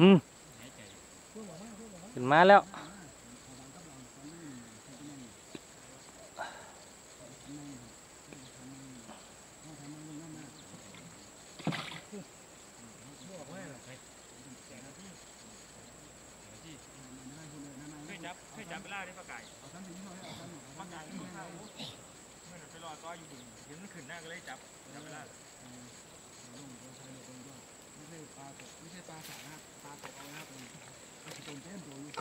อืมขึ้นมาแล้วเคยจับเวลาได้ปลาไก่ปลาไก่ไม่เข้าเมื่อไปรอต้ออยู่บึงเห็นมันขึ้นหน้าก็เลยจับจับเวลา ปลาตกไม่ใช่ปลาสานะปลาตกเอานะครับผมปลาตกเต็มตัวอยู่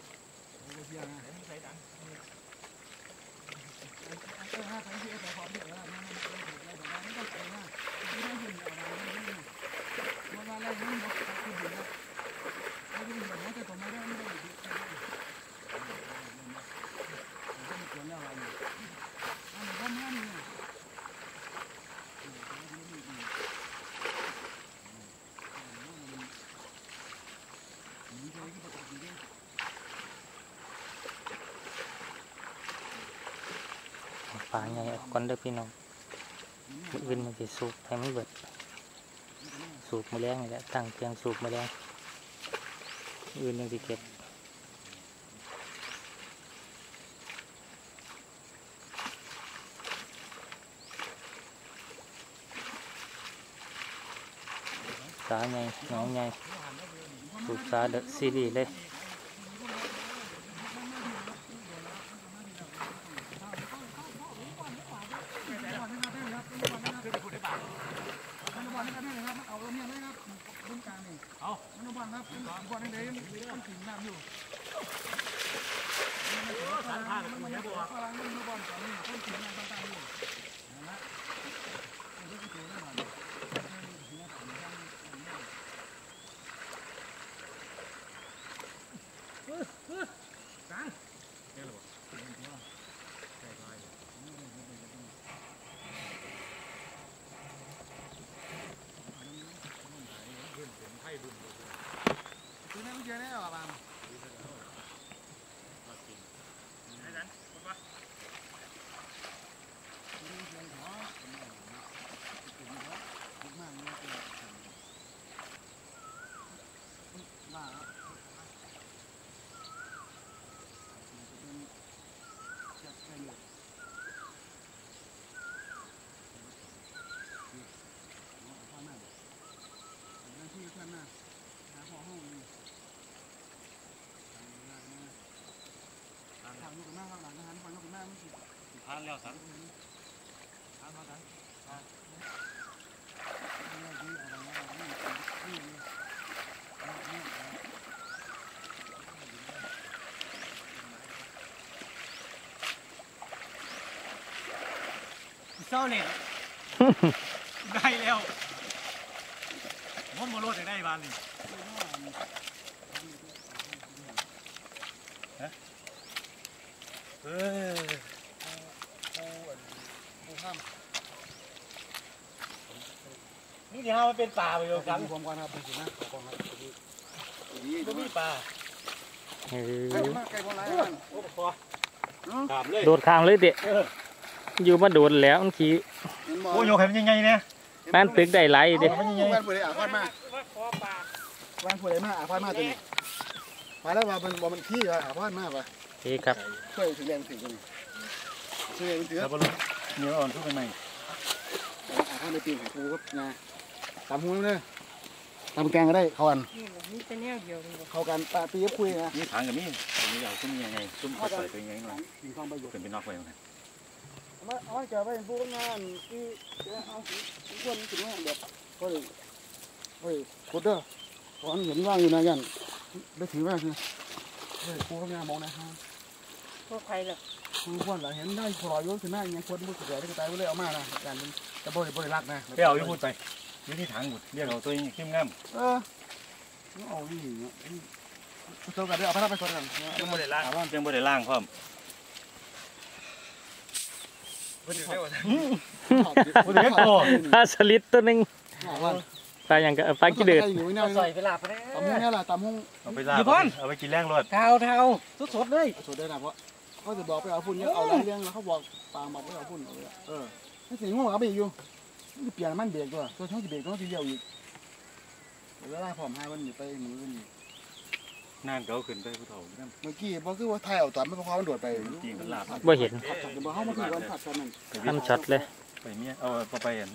โอ้โหเพียงนะเดี๋ยวมันใส่ดังเออห้าพันที่เอาไปพร้อเดี๋ยวแล้วนะไม่ต้องเสียอะไรแบบนั้นไม่ต้องไปนะไม่ต้องหุ่นเอามาไม่ต้องมาว่าอะไรนี่หมดคือหุ่นนะไอ้ที่หุ่นแบบนี้แต่ผมไม่ได้ไม่ได้ไม่ได้ผมจะไม่ควรแล้วอะไรอันนี้ก็แม่นี่ ปลาใหญ่ออกก่อนเด้อพี่น้องมื้ออื่นมันสิสูบให้มันเบิดสูบมื้อแรงนี่แหละตั้งเตียงสูบมื้อแรงมื้ออื่นยังสิเก็บสาใหญ่น้องใหญ่สูบสาเดอะซีรีส์เลย เอาเนี่ยเลยครับบุญการนี่เอาน้ำบอลครับบอลในเดมต้องถึงน้ำอยู่สารพัดมันจะบอกพลังมันบอกตอนนี้มันถึงน้ำต่างๆอยู่นั่นแหละมันจะเกี่ยวได้หมดคือนั่นเยอะแน่หรอบ้าง ให้ดันบอกว่า มาจับไปเลยพ่อแม่หน้าที่ท่านน่ะหาพ่อห้องนี่ทางลูกหน้าข้างหลังนะฮะฟังลูกหน้ามันสิ ทาน แล้วสันทานมาสันเศร้าเลยได้แล้วผมมาโลดได้บ้านนี่เออ นี่ที่ห้ามันเป็นป่าไปโยกันผมก่อนครับเป็นสินะขอก่อนครับไม่มีป่าเอไก่อมาไก่บอลไรกันโอ้พอตามเลยโดดข้างเลยเด็อยู่มาโดดแล้วมันขี่โอ้ยโยกให้มันยังไงเนี่ยบ้านตึกได้หลายเด็มันยังไงวันผู้ใดอาพันมาว่าคอป่าวันผู้ใดมาอาพันมาตัวนี้มาแล้วว่ามันว่ามันขี้อาพันมาป่ะนี่ครับช่วยถึงแรงถึงตัวนี้ช่วยมันถือแล้วบอล เนื้ออ่อนทุกคนไหมอาพันไปปีนให้ครูครับนะตามหูเลยตามแกงก็ได้เขากันนี่เป็นแนวเดียวกันบ่เขากันตาตีกับคุยนะนี่ถางกับมีอันนี้เอาซุ้มยังไงซุ้มเขาใส่เป็นยังไงล่ะถึงความประโยชน์เป็นเป็นนอกไปยังไงเอามาเอามาเจอไปเป็นผู้งานที่เอาควรถึงว่าแบบก็เลยเฮ้ยกดเด้อตอนเห็นว่างอยู่นะยันได้ถือว่าคือเฮ้ยครูงานมองนะฮะพวกใครล่ะ ครูควรเห็นได้พลอยยศขึ้นหน้าอย่างควรมุดเสียได้ก็ตายเลยเอามานะการเป็นจะบริบริรักนะไปเอาอยู่พูดไปอยู่ที่ถางหมดเรียกเอาตัวเองเข้มงามเออเอาดิเจ้ากันได้เอาพระไปก่อนกันยังบ่ได้ล่างยังบ่ได้ล่างพร้อมเพิ่นได้ว่าบ่ได้โตปลาสลิดตัวหนึงว่าปลาอย่างกับปลาขี้เดือดอยู่เนี่ยใส่ไปลาบไปได้ตำหุ้งเนี่ยแหละตำหุ้งเอาไปล่างเอาไปกินแรงรถเท้าเท้าสดๆเลยสุดได้นะเพราะ เขาจะบอกไปเอาฝุ่นเนี่ยเอาอะไรเรื่องแล้วเขาบอกปางบอกไปเอาฝุ่นเออถ้าสีง่วงเอาไปอยู่นี่เปลี่ยนมันเบรกด้วยตัวช่องจะเบรกต้องทีเดียวอีกเวลาผมให้วันนี้ไปมือนี่นั่นเขาขึ้นไปผู้เฒ่านั่นเมื่อกี้บ่คือว่าถ่ายเอาตอนไม่พอมันโดดไปจริงมันลาบบ่เห็นผัดผัดเดี๋ยวบ่เฮามาคือวันผัดกันนั่นทำช็อตเลยไปเมียเอาไปไปเห็น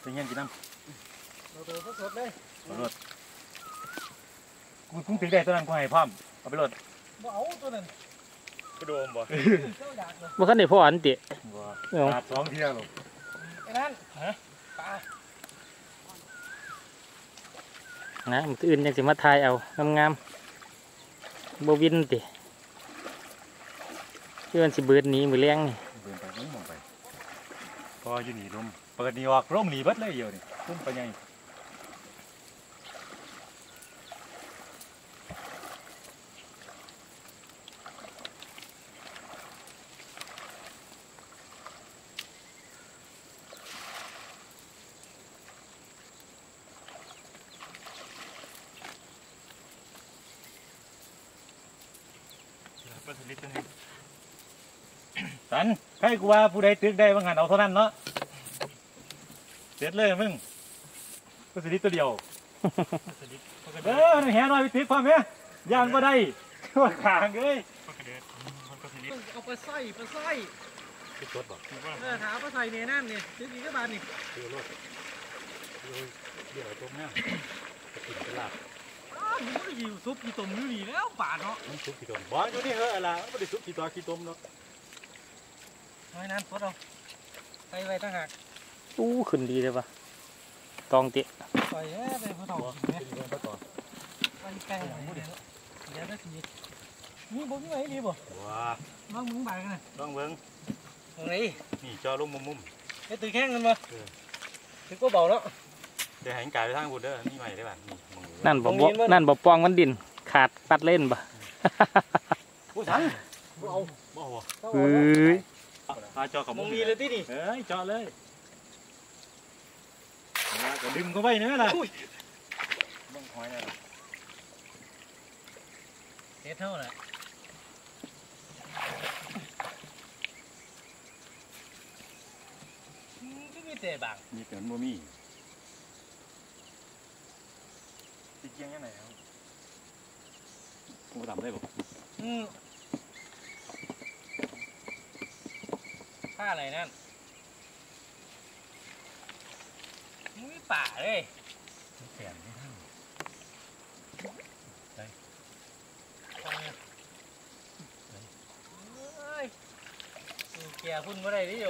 ไปเงี้ยกินน้เราตัวสดๆเลยำเอารถกูเพิ่งถึงได้ตอนนั้นกูให้พร้อมเอาไปรถบ่เอาตัวนั้นกระ โดมบ่เจ้าอยากเลยบ่คันได้พ่ออันติบ่เอ้าขาดสองเที่ยวหรอกไอ้นั่นฮะปลานะมื้ออื่นยังสิมาทายเอางามๆบ่วินติที่มันสิเบิดหนีมื้อแรงนี่เดินไปมึงมองไปพออยู่นี่ลมเปิดนี่ออกร่มนี่เบิดเลยเดียวนี่พุ่มไปยัง ปลาสลิดตัวนี้สันให้ กูว่าผู้ใดตึกได้บางหันเอาเท่านั้นเนาะเสร็จเลยมึงปลาสลิดตัวเดียวเออแห่หน่อยไปตึกความเนี้ยยานบ่ได้ว่าขางเอ้ยเอาไปใส่ไปใส่เออถามไปใส่เนี่ยนั่นเนี่ยซื้อกี่กบาทนี่เดี๋ยวรถเดี๋ยวตรงเนี้ยกินตลาดอ้าวมันก็อยู่ซุปอยู่ต้มอยู่นี่แล้วป่าเนาะมันซุปขี้ตมบ้านอยู่นี่เหรออะไรไม่ได้ซุปขี้ตัวขี้ตมเนาะ ไว้นั่นพดเอาไปไว้ตั้งหากอู้ขึ้นดีเลยว่ะตองติปล่อยแม่ไปผู้เฒ่ากินกันต่อไปไกลหน่อยเดี๋ยวเดี๋ยวได้ทีนี่บ่มีไหนดีบ่ว้าบ้างมึงบายกันนะต้องเบิ้งตรงไหนนี่จอลงมุมมุมไอ้ตื่นแข้งกันบ่ถือก็เบาแล้วเดี๋ยวให้กายไปทางบุญเด้อนี่ใหม่ได้ป่ะนี่มึงนั่นบ่ตรงนี้บ่มันนั่นบ่ปองมันดินขาดปัดเล่นบ่ผู้สันบ่เอาบ่หัวเฮ้ย พาจอกับมมุงมมีเลยที่นี่เอ้ยเจาะเลยก็ดึงเข้าไปเนื้อล่ะบ้องหอยอะไรเฮ็ดเท่าน่ะก็มีแต่บางมีแต่บ่มีติเกียงยังไงครับกูทำได้บ่อืม ผ้าอะไรนั่นมึงมีป่าเลยแขนไม่ทั้งเอ้ยมึงแก่พุ่นมาได้ดิโย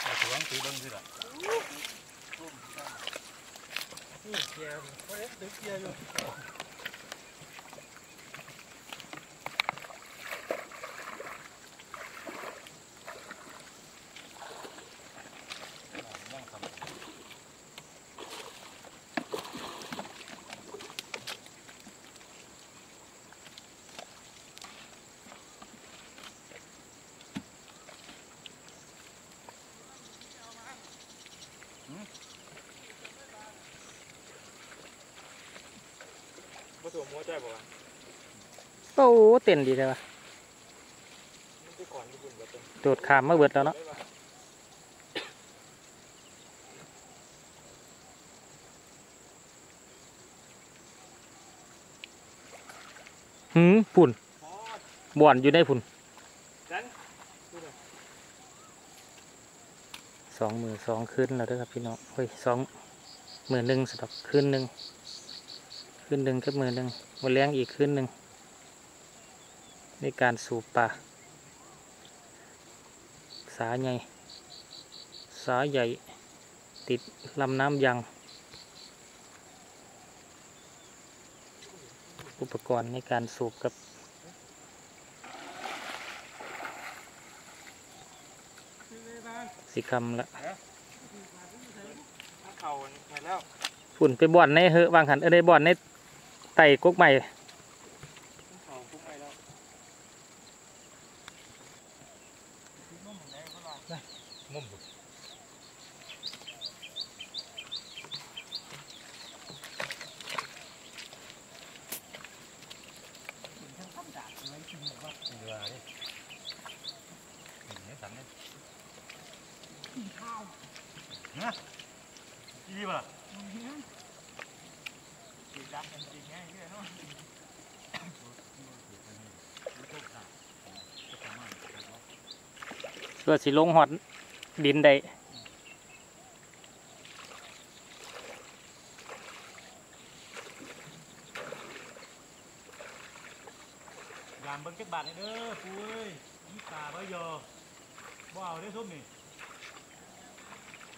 แต่ตัวงตีเบิ้งสิล่ะนี่แก่พุ่นมาได้ดึกแก่อยู่ ผสมหัวใจบอกว่าโอ้เต้นดีเลยว่ะมันไปก่อนญี่ปุ่นแบบเป็นโดดขามมาเบิดแล้วเนาะหืมพุ่นบ่อนอยู่ในพุ่นนั้นสองมือสองคืนแล้วเด้อครับพี่น้องเฮ้ยสองมือหนึ่งสำหรับคืนหนึ่ง คืนหนึ่งกับมือหนึ่งวันแรงอีกคืนหนึ่งในการสูบปลาสาใหญ่สาใหญ่ติดลำน้ำยัง อุปกรณ์ในการสูบกับสิคำละเข่าไปแล้วฝุ่นไปบ่อนในเหอะวางหันเออได้บ่อนใน ไต่กกใหม่ เข่าพุ่งไปแล้วมุม เรือดินี่สั่นเลยกินข้าวนะดีป่ะ จับกันจริงไงเรื่อยเนาะ เพื่อสิลงหอดดินได้ยามเบิ้งเก็บบาทเลยเด้อปุ้ยนี่ตาบ่ยอบ่เอาได้อซุ่มนี่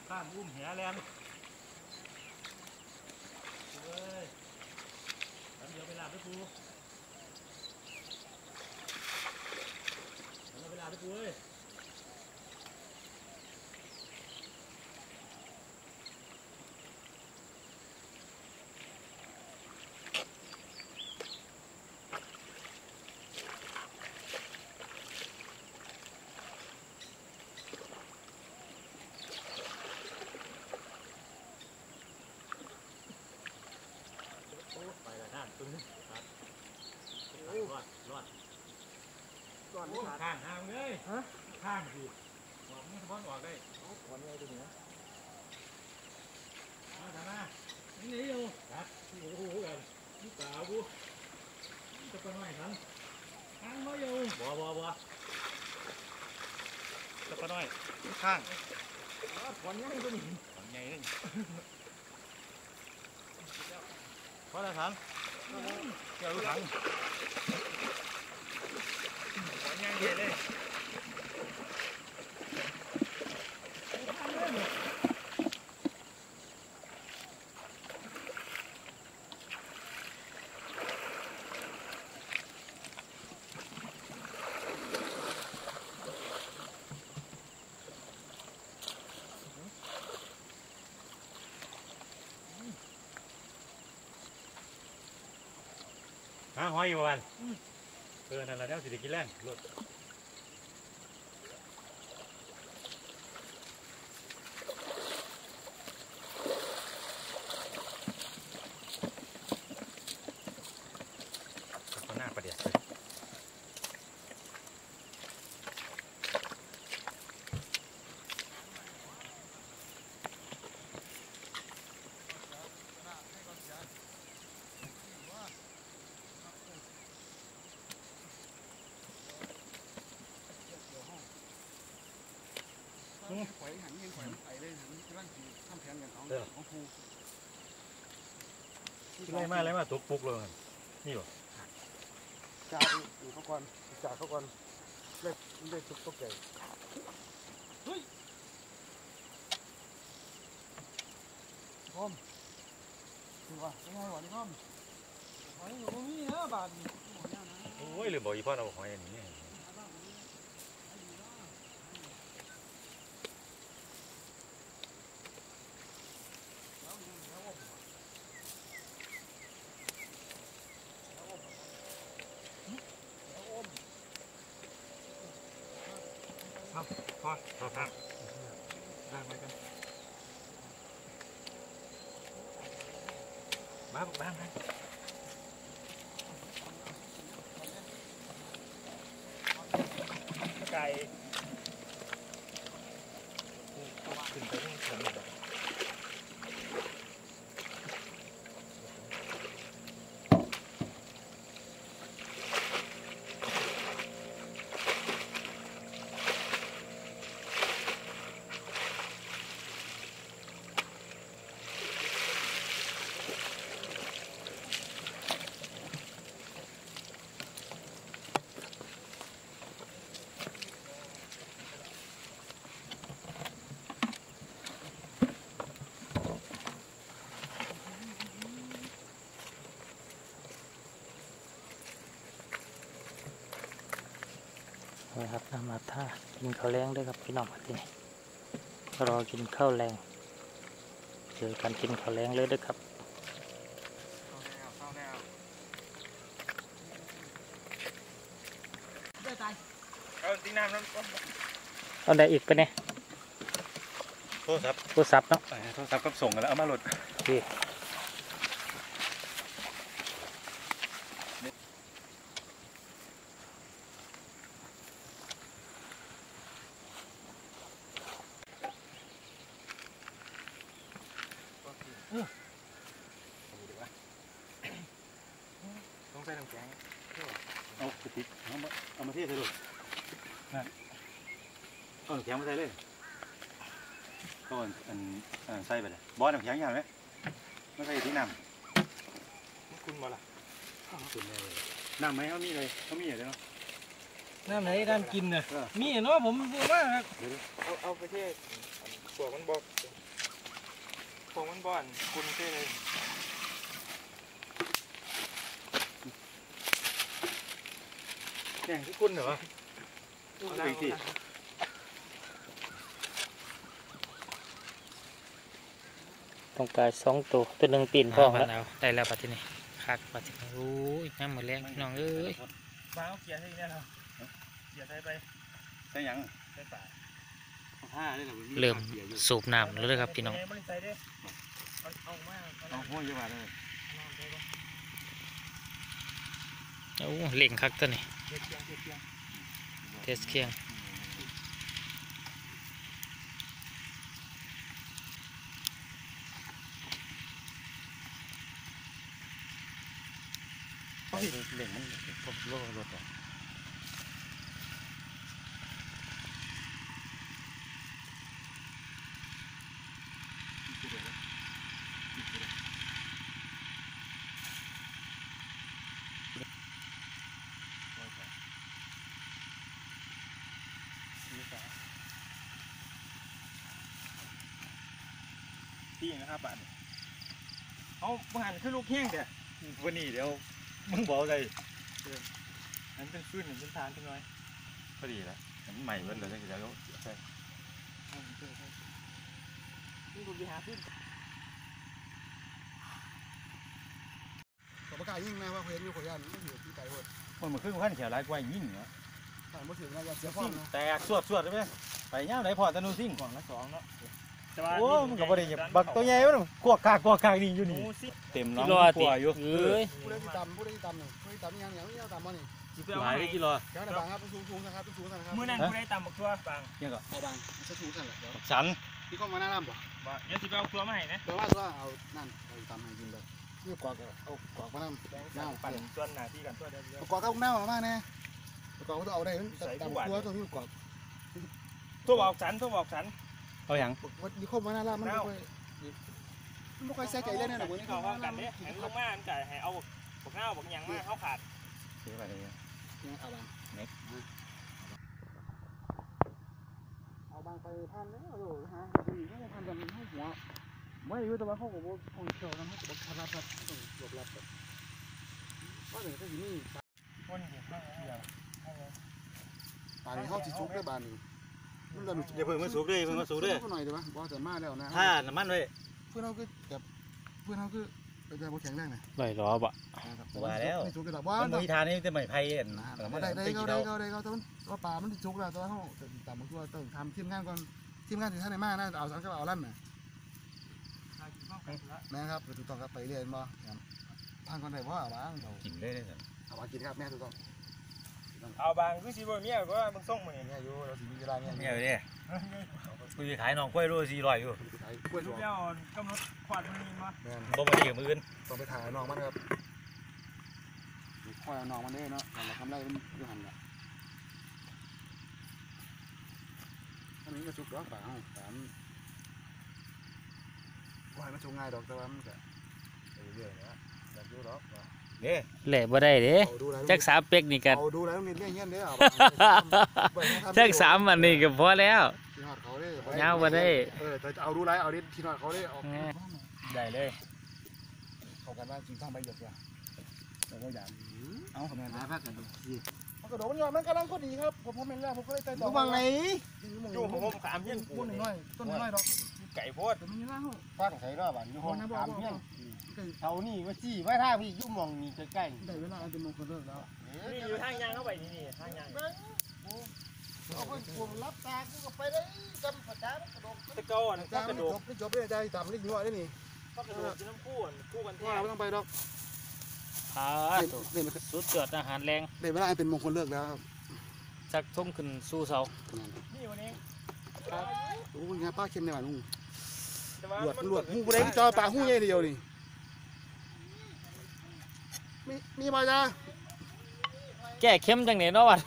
ข้ามอุ้มแหแลนปุ้ยทำเดี๋ยวเวลาไปปูทำเวลาไปปูเอ้ย โอ้ ไปละท่านตึงครับรอดรอดก่อนโอ้ขาดข้างห่างเลยฮะข้างสิออกมือสะพอนออกได้ก่อนไงตัวนี้มาทำมานี่อยู่ครับโอ้โหกันนี่ตาบูจะไปหน่อยทันทางบ่อยู่บัวบัวบัวจะไปหน่อยข้างก่อนไงตัวนี้ของใหญ่นึงพอแล้วทัน เดี๋ยวรู้ทัน หญ่เยอยฮะหอยอยู่บ้านเออนั่นแหละเดี๋ยวสิได้กินแล้งรถก็หน้าประเดี๋ยวเลย ข่อยหันยังข่อยไอ้เลยหันกำลังสิทำแผนกันของของครู กินอะ ไรมาอะไรมาตกปุกเลยนี่บ่จ่าอยู่เขาก่อนจ่าเขาก่อนเล็กเล็กทุกตกใจเฮ้ยพร้อมถือว่าเป็นไงวะนี่พร้อมหอยอยู่บ่มีเด้อบาดนี้โอ้ยลืมบอกอีพ่อเอาหอยอันนี้ อพอพอครับได้ไหมกันมาบ้างไหมไก่ขึ้นไปนี่ถึงเลย นะครับนำมาท่ากินข้าวแรงด้วยครับพี่น้องครับที่นี่รอกินข้าวแรงเจอกันกินข้าวแรงเลยด้วยครับเอาตีน้ำน้ำเอาได้อีกปะเนี่ยโทรศัพท์โทรศัพท์เนาะโทรศัพท์ก็ส่งกันแล้วเอามาหลุดโอเค ส่น้ำแข็ง เอากระติกเอามาเอามาเทใส่ด้วยนั่นเอาน้ำแข็งมาใส่เลย ก็อันอันอันใส่ไปเลยบอสน้ำแข็งอย่างไหมไม่ใส่ที่น้ำคุณบ่ล่ะสุดเลยน้ำไหมเขามีเลยเขามีอะไรเนาะน้ำไหนน้ำกินน่ะเออมีเนาะผมบอกว่าเอาเอาไปเทพวกมันบอกพวกมันบ่อนคุณเทเลยแกงที่คุณเหรอเอาไปสิ ต้องการสองตัวตัวหนึ่งปีนห้องแล้วได้แล้วปัดที่นี่คักปัดที่นี่โอ้ยน้ำหมดแรงพี่น้องเอ้ยมาเอาเกียร์ให้เนี่ยเราเกียร์ใส่ไปใส่หยังใส่ป่าผ้าได้หรอเริ่มสูบน้ำแล้วเด้อครับพี่น้องไม่ได้ใส่เด้เอาเอามาเอาเอาน้ำหัวเยอะมาเลยเอาน้ำใส่ไปโอ้เล่งคักตัวนี้เกียร์เกียร์เกียร์เกียร์เทสเคียง เหล่งมันพบโลรถอะพี่นะครับบ้านเอาบ้านคือลูกแห้งเด้อวันนี้เดี๋ยว มึงบอกใจอันเป็นฟื้นอันเป็นทานจังน้อยพอดีแล้วมันใหม่เบิดเลยเดี๋ยวใส่เอาเถอะครับนี่คุณไปหาฟื้นผมประกล้าศยิ่งนะว่าเห็นอยู่ขอยานไม่ถือที่ไก่โหดมันมันขึ้นขั้นเขียวลายกว่ายิ่งเหรอแต่ไม่ถือนะอย่าเสียความนะแตกสวดสวดได้ไหมไปย่ามไหนพอตะนูซิ่งกล่องละสองเนาะ โอ้มันก็บ่ได้บักตัวใหญ่มันกวกกากกวกกากนี่อยู่หนี่มูสิเต็มน้องรอปัติวอยู่เอ้ยผู้ใดที่ตำผู้ใดที่ตำหนึ่งผู้ใดที่ตำยังยังไม่เอาตำมานี่สิไปหเอาลายให้ได้กี่โลเดี๋ยวนะบางครับสูงสูงนะครับสูงนะครับมื้อนั้นผู้ใดตำบักตัวบางยังก็เอาบางจะสูงสั่นแหละเดี๋ยวฉันพี่ก้องมาหน้าลำบ่บ่เดี๋ยวสิไปเอาตัวมาให้นะเดี๋ยวว่าว่าเอานั่นเอาตำให้กินเลยนี่กวาดเอากวาดมาน้ำแบ่งน้าปั่นส่วนหน้าที่กันตัวเดียวเดียวเอากวาดเข้าหน้ามาแน่กวาดก็ต้องเอาได้ตำตัวต้องมีกวาดตัวบอกสันตัวบอกสัน เอาหยังวันนี้เข้ามาหน้าลำมันไม่ค่อยมันไม่ค่อยใส่ใจเล่นนะวันนี้เขาเข้าเข้ามากันเด้ให้มันลงมามันก็ให้เอาบักเงาบักหยังมาเขาขาดเสียไปเลยเอาบางเม็ก เอาบางไปพันแล้วโอ้ฮะดีไม่พันกันให้หัวไม่รู้แต่ว่าเขาบอกว่าของเขียวนะเขาบอกพันรับรับต้องหลบรับแบบว่าแต่ก็อยู่นี่ คนอยู่ข้างเดียว ป่านนี้เขาสิชุกได้บานนี้ มันจะหลุดอย่าเพิ่งมาสูกเลยเพิ่งมาสูกเลยหน่อยดีวะบอกแต่มาแล้วนะถ้าน้ำมันไว้เพื่อนเขาคือแบบเพื่อนเขาคือเป็นแบบแข็งแรงนะลอยล้อบ่ไม่ชุกกระดับว่ามันมีทานนี่จะไม่ไพ่เอ็นนะมาได้ได้เขาได้เขาได้เขาแต่มันว่าป่ามันชุกแล้วแต่ว่าเขาแต่บางตัวต้องทำทีมงานก่อนทีมงานที่ท่านในมานะเอาสังก็เอาลั่นน่ะนะครับถูกต้องครับไปเรียนบ่ทางคนไหนว่าบ้างเรากินเลยเลยสิเอามากินครับแม่ถูกต้อง เอาบางคือสิบ่เมียก็มึงส่งมานี่เนี่ยอยู่เราสิมีเวลาเนี่ยเมียไปดิกูจะขายน้องกล้วยโลสี่ร้อยอยู่ขายกล้วยสลูวกงเจ้ากำหนดขวดมันมีมาแม่นบ่มาดีกับมืออื่นต้องไปถ่ายน้องมันครับคอยน้องมันได้เนาะเราทำไรมันอยู่หันละอันนี้ก็ชุกดอกป่าห้องสามว่ามันชงง่ายดอกแต่ว่ามันก็เรื่อยๆนะแบบดูดอก เด้แหละบ่ได้เด้เอาดูแลจักสามเป็กนี่กันเอาดูแลต้องเรียนเรื่องเงี้ยเด้อจักสามอันนี้ก็พอแล้ว ที่นอดเขาได้ยาวบ่ได้ เออแต่เอาดูแลเอาดิที่นอดเขาได้ออกได้เลยเขากันว่าจริงทางใบหยกว่ะแต่ก็อย่างเอาทำไมมาพักกันดูมันกระโดดมันยอมมันกำลังก็ดีครับผมผมเป็นแล้วผมก็เลยใจต่อฟังไหนอยู่ผมผมขามเพี้ยนต้นน้อยต้นน้อยดอกไก่โพดแต่มันยังล่างห้อง ฟังใส่รอบอะอยู่ห้องถามเพีย งเอานี่ว่าจี้ว่าถ้าพี่ยุ่มมองนี่ใกล้ได้เวลาจะมงคลเลิกแล้วนี่อยู่ทางยางเข้าไปนี่นี่ทางยางเอาไปกวงรับตากูก็ไปเลยจำประจานกระโดดตะเกาอันจ้าก็กไม่ระจโดดบไม่จบเลยใจต่ำนี่ยั่วได้นี่ก็กระโดดอยู่น้ำคู่อันคู่กันแท้ว่าเราไม่ต้องไปดอกอ่าเดี๋ยวสุดยอดอาหารแรงเดี๋ยวเวลาเป็นมงคลเลิกแล้วครับจักทุ่มขึ้นสู่เสานี่วันนี้โอ้ยงาป้าเค็มในหวานหูแต่ว่าหลวดหลวดหูกูได้จอปลาหูใหญ่เดียวนี่ มีมีบ่จ้าแก้เข้มจังไหนเนาะวัด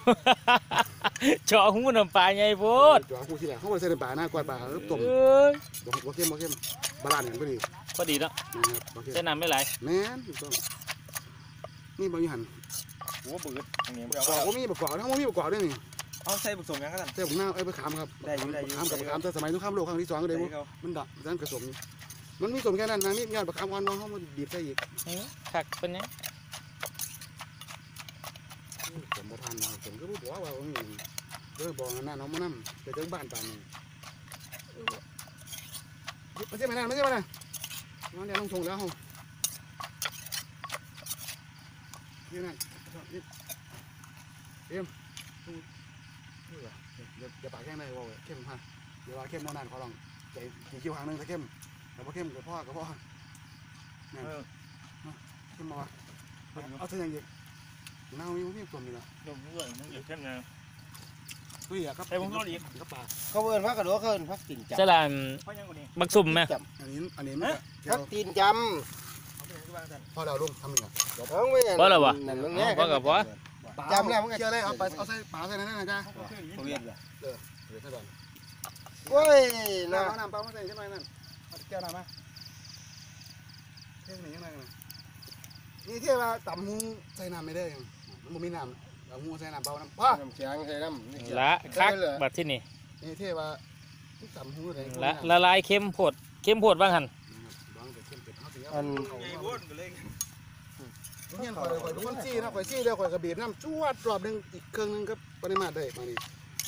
เจาะหูน้ำปลาใหญ่โพดจ่อกูที่แหละเขาบ่ใส่น้ำปลานะกวาดปลาเออต้มเอ้ยบ่บ่เข้มบ่เข้มบาลานซ์กันพอดีพอดีเนาะนะครับบ่เข้มใส่น้ำไม่ไหลายแม่นถูกต้องนี่บ่อยู่หันหัวเบิดอันนี้กอกบ่มีบ่กอกนะบ่มีบ่กอกด้วยนี่เอาใส่ผสมยังกันแต่ผมหน้าเอ้ยไปขามครับได้อยู่ได้อยู่ ขามกับขามแต่สมัยสงครามโลกครั้งที่สองก็ได้บ่มันดับนั่นกระสมมันมีสมแค่นั้นนะนี่งานประคำวันน้องเขามาบีบใส่อีกอื้อคักเป็นไง ผมบ่ทาผมก็รู้บอกว่าว่ามีเรื่องบอกนั่นน้องมานั่ไปถึงบ้านปานนี้ไม่ใช่ไหมนั่นไม่ใช่ไหมนั่นน้องเดี๋ยวน้องชงแล้วห้องนี่นั่นนี่เอ็มอย่าอย่าปากแข้งได้ว่าเข้มฮะเดี๋ยวว่าเข้มนานๆขอลองใจกี่คิวหางนึงถ้าเข้มแต่พอเข้มกับพ่อกับพ่อนั่นขึ้นมาวะเอาเส้นอย่างเดียว น้ามีมีตัวมีละดมด้วยมันเยอะเข้มนะตุ้ยอะครับไอ้ผมรอดอีกกับปลาเขาเอิ้นพักกระโดดเขาเอิ้นพักตีนจับใส่ละอันเพราะยังกูนี่บักสุ่มไหมอันนี้อันนี้มันก็พักตีนจพอเราลุงทำยังไงำเอาไว้เพราะอะไรวะนั่นมันอ๋แง่อเพราะกับเพราะจำแล้วมันก็เชื่อเลยเอาไปเอาใส่ปลาใส่นั่นนะจ๊ะเขาเรียนเลยเดี๋ยวใส่ก่อนโอ้ยน้นะำน้ำเปล่ามาใส่ใช่ไหมนั่นเอาแก้วน้ำมาเท่ไหนยังไงนี่เท่ว่าต่ำหูใส่น้ำไม่ได้มัน ไม่มีน้ำต่ำหูใส่น้ำเปล่าน้ำพ่อน้ำแข็งใส่น้ำนี่เสียละคักได้เลยบัดที่นี่นี่เท่ว่าต่ำหูเลยละละลายเข้มโพดเข้มโพดบ้างหันบางแต่เข้มเป็ดเขาถึงอันใหญ่บ้วนกันเลยเนี่ยคอยคอยทุกคนซี่นะคอยซี่แล้วคอยกระบีบน้ำจวดรอบหนึงอีกเครื่องนึงก็ปริมาตรได้มานี่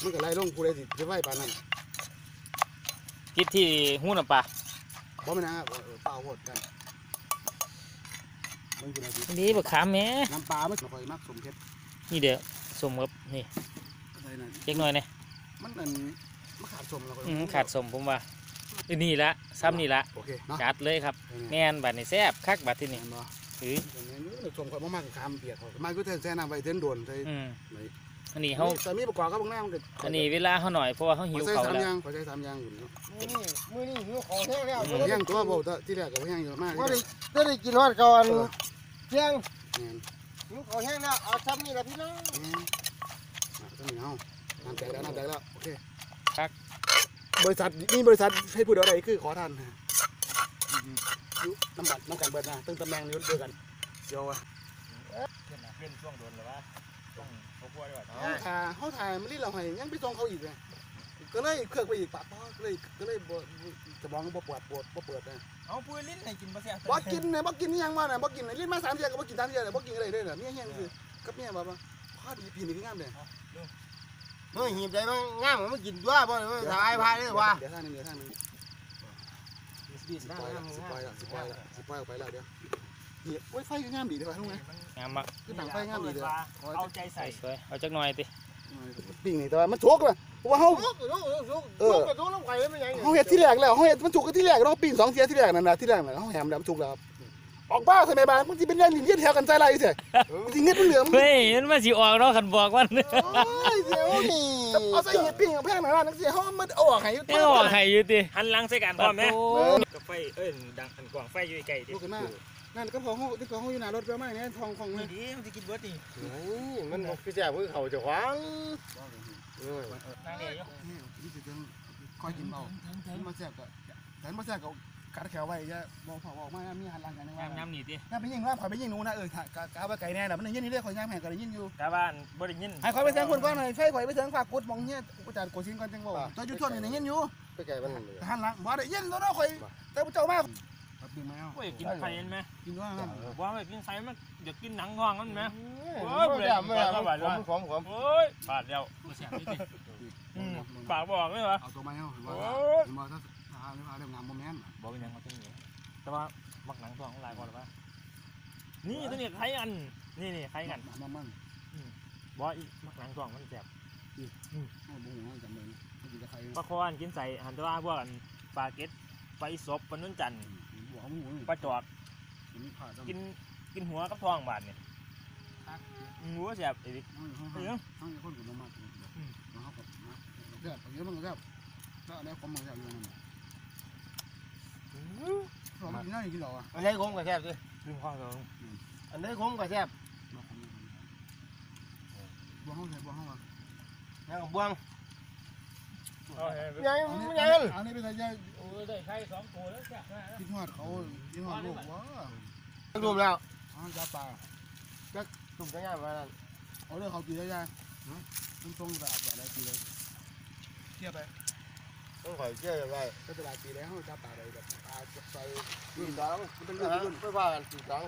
มันก็ไล่ลงกูได้สิจะไหวปานนั้นกิดที่หูน้ำปลาบ่ไม่นะเปล่าโหดกันมั นคืออะไรนี่บักขามแหม่น้ำปลาไม่ค่อยมักสมเพชรนี่เดี๋ยวสมกับนี่อะไรนั่นเล็กน้อยเนี่ยมันอันมันขาดสมแล้วอื้อขาดสมผมว่าเอ้ยนี่ละซ้ำนี่ละโอเคเนาะจัดเลยครับแม่แม่นบัดนี้แซ่บคักบัดที่นี่นบ่อืออันนี้สมข่อยมากๆคามเปียกเขามาก็แทนแซ่น้ำไว้เต้นโดนใส่อืมไหนอันนี้เฮาแต่มีประกอบก็บางหน้ามันก็อันนี้เวลาเฮาหน่อยเพราะว่าเฮาหิวใส่เขาวสามแล้วอย่างขอใช้สามอย่างอยู่เนาะมื้อนี้มื้อนี้หิวของแห้งแล้วแห้งตัวบ่ที่แรกก็แห้งอยู่มากก็ได้ก็ได้กินฮอดก่อน เที่ยงแม่นหิวของแห้งแล้วเอาซ้ำนี่ละพี่น้องแม่นอะต้องมีเฮาน้ำใจแล้วน้ำใจแล้วโอเคครับบริษัทนี่บริษัทให้พูดอะไรคือขอทานนะอยู่น้ำบัตรน้ำกันเบิดนะตึงตำแหน่งนี้เดียวกันเดียวอะเป็นช่วงโดนหรือว่าต้องเขาพูดด้วยเขาถ่ายเขาถ่ายมันนี่เราให้ยังไปส่งเขาอีกเลยก็เลยเครื่องไปอีกปะปอก็เลยก็เลย บ่จะมองบ่ปวดปวดบ่เปิดนะเอาปุ้ยลิ้นให้กินมาเสียบ่กินเนี่ยบ่กินนี่ยังมาเนี่ยบ่กินเนี่ยลิ้นมาสามเดือนก็บ่กินสามเดือนเลยบ่กินอะไรเลยเนี่ยเมียเฮียคือกับเมียบ่บ่พอดีพี่นี่คืองามเลยมื้อหีบได้มั้งงามมันกินด้วยบ่มันสายพายเลยว่ะเดี๋ยวท่านึงเดี๋ยวท่านึงสิปล่อยละสิปล่อยละสิปล่อยละสิปล่อยออกไปแล้วเดี๋ยวเหี้ยโอ้ยไฟก็งามดีเลยว่ะลุงไงงามมากคือหนังไฟงามดีเลยเอาใจใส่สวยๆเอาจักหน่อยติปิ้งนี่แต่ว่ามันทุกเลยเพ ราะว่าเฮาเฮาเฮ็ดที่แรกแล้วเฮาเฮ็ดมันถูกกันที่แรกเนาปิ้งสองเทียที่แรกนั่นนะที่แรกน่ะเฮาแหมแล้วมันถูกแล้วครับออกบ้าใส่แม่บ้านมันสิเป็นเรื่องลิ้นเลียนแถวกันใจไรเสียมันสิเงียบมันเหลือมเฮ้ยมันมาสิออกเนาะคันบอกว่าโอ้ยเดี๋ยวนี่เอาใส่เห็ดปิ้งกับแพงหน่อยนักเสียเฮามันออกให้อยู่ไม่ออกให้อยู่ติหันหลังใส่กันพร้อมไหมกับไฟเอ้ยดังอันกวางไฟอยู่ไกลดินหน้านั่นก็พอเฮาที่ก็เฮาองยู่หน้ารถไปมาเนี่ยทองของนี่นี่ดิมันจะกินเบิร์ดดิมันคือแจ่มือเขาจะขวาง เออนั่งเดี๋ยวนี่นี่สิจังคอยกินเอามาแซ่บก็แต่มาแซ่บก็กัดแขวไว้อย่าบอกพอบอกมามีหันหลังกันนะยามยามนี่ติถ้าไปยิงว่าขอไปยิงหนูนะเออกะกะว่าไก่แน่น่ะมันยิงนี่ได้ขอยย่างแห่ก็ได้ยินอยู่กาบ้านบ่ได้ยินให้ขอไปแซงคนก่อนหน่อยไฟขอไปแซงฝากกดมองเงี้ยอาจารย์กดชิ้นก่อนจังบ่ตัวอยู่ช่วงนี้ได้ยินอยู่ไปไกลมันหันหลังบ่ได้ยินตัวนาะข่อยแต่เจ้ามา ครับปีมาเอาโอ้ยกินไข่เห็นไหมกินว่างั้นว่าไม่กินไข่มันเดี๋ยวกินหนังท้องมันไหมไม่ได้ไม่ได้ผมผมผมโอ้ยบาดเดียวอืมปากบอกไม่เหรอเอาตัวมาเอาว่าว่าถ้าถ้าถ้าเรื่องงานบ่แม่นบอกเป็นยังมาเป็นอย่างนี้แต่ว่ามักหนังท้องของลายก่อนหรือเปล่านี่ตัวนี้ไข่กันนี่นี่ไข่กันมามั่งบอกอีมักหนังท้องมันแสบโอ้บ่ฮู้จำเลยกินกับใครปลาคอนกินใส่หันตัวพวกกันปลาเก็ตปลาอีสบปลานุ่นจันทร์ บ่ฮู้ปลาจอกกินขาดกินกินหัวกับท้องบาดเนี่ยหัวแสบอีกเออเฮาคนก็บ่มักอืมเฮาก็มักแซ่บเยอะมันก็แซ่บแล้วในความมันแซ่บอยู่นั่นผมกินได้กินหรออะไรผมก็แค่ด้วยลืมข้อเราอันนี้คงก็แซ่บบ่ห้องใส่บ่ห้องอะยังบวงเอาให้ยังอันนี้ยังอันนี้เป็นไงโอ้ ได้ไข่สองตัวแล้วจ้ะคิดฮอดเขาคิดฮอดลูกว่ารวมแล้วอ้าวจ้าปลาตุ่มจะง่ายมาแล้วเอาเรื่องเขาตีได้ยังต้องตรงตลาดอะไรตีเลยเทียบไปต้องคอยเชื่ออะไรก็ตลาดตีแล้วเขาจ้าปลาอะไรแบบปลาใส่สี่สองเป็นรุ่นไปว่ากันสี่สอง